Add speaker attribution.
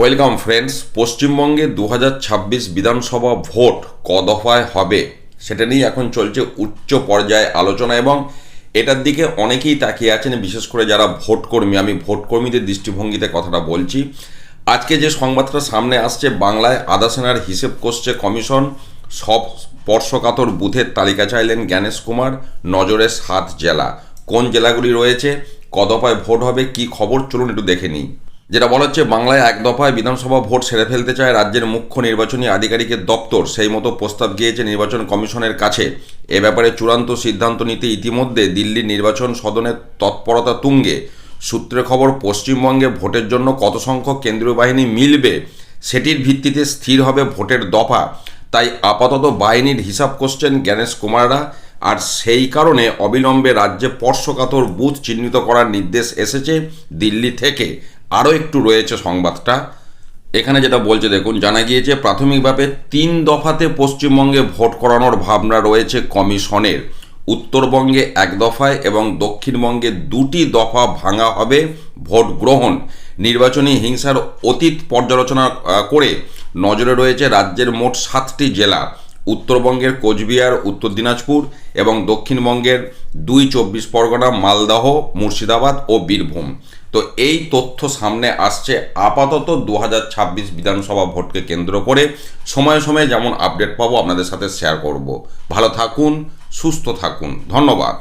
Speaker 1: Welcome friends, পশ্চিমবঙ্গে দু হাজার ছাব্বিশ বিধানসভা ভোট ক দফায় হবে, সেটা নিয়ে এখন চলছে উচ্চ পর্যায়ে আলোচনা এবং এটার দিকে অনেকেই তাকিয়ে আছেন, বিশেষ করে যারা ভোট কর্মী। আমি ভোট কর্মীদের দৃষ্টিভঙ্গিতে কথাটা বলছি। আজকে যে সংবাদটা সামনে আসছে, বাংলায় আদা সেনার হিসেব করছে কমিশন। সব স্পর্শকাতর বুথের তালিকা চাইলেন জ্ঞানেশ কুমার, নজরে সাত জেলা। কোন জেলাগুলি রয়েছে ক দফায় ভোট হবে, কি খবর? চলুন একটু দেখে নিই। যেটা বলা হচ্ছে বাংলায় এক দফায় বিধানসভা ভোট সেরে ফেলতে চায় রাজ্যের মুখ্য নির্বাচনী আধিকারিকের দপ্তর। সেই মতো প্রস্তাব গিয়েছে নির্বাচন কমিশনের কাছে। এ ব্যাপারে চূড়ান্ত সিদ্ধান্ত নিতে ইতিমধ্যে দিল্লির নির্বাচন সদনের তৎপরতা তুঙ্গে। সূত্রে খবর, পশ্চিমবঙ্গে ভোটের জন্য কত সংখ্যক কেন্দ্রীয় বাহিনী মিলবে সেটির ভিত্তিতে স্থির হবে ভোটের দফা। তাই আপাতত বাহিনীর হিসাব করছেন জ্ঞানেশ কুমাররা। আর সেই কারণে অবিলম্বে রাজ্যে স্পর্শকাতর বুথ চিহ্নিত করার নির্দেশ এসেছে দিল্লি থেকে। আরও একটু রয়েছে সংবাদটা। এখানে যেটা বলছে, দেখুন, জানা গিয়েছে প্রাথমিকভাবে তিন দফাতে পশ্চিমবঙ্গে ভোট করানোর ভাবনা রয়েছে কমিশনের। উত্তরবঙ্গে এক দফায় এবং দক্ষিণবঙ্গে দুটি দফা ভাঙা হবে ভোট গ্রহণ। নির্বাচনী হিংসার অতীত পর্যালোচনা করে নজরে রয়েছে রাজ্যের মোট সাতটি জেলা। উত্তরবঙ্গের কোচবিহার, উত্তর দিনাজপুর এবং দক্ষিণবঙ্গের দুই চব্বিশ পরগনা, মালদহ, মুর্শিদাবাদ ও বীরভূম। তো এই তথ্য সামনে আসছে আপাতত দু হাজার ছাব্বিশ বিধানসভা ভোটকে কেন্দ্র করে। সময়ে সময়ে যেমন আপডেট পাবো, আপনাদের সাথে শেয়ার করব। ভালো থাকুন, সুস্থ থাকুন। ধন্যবাদ।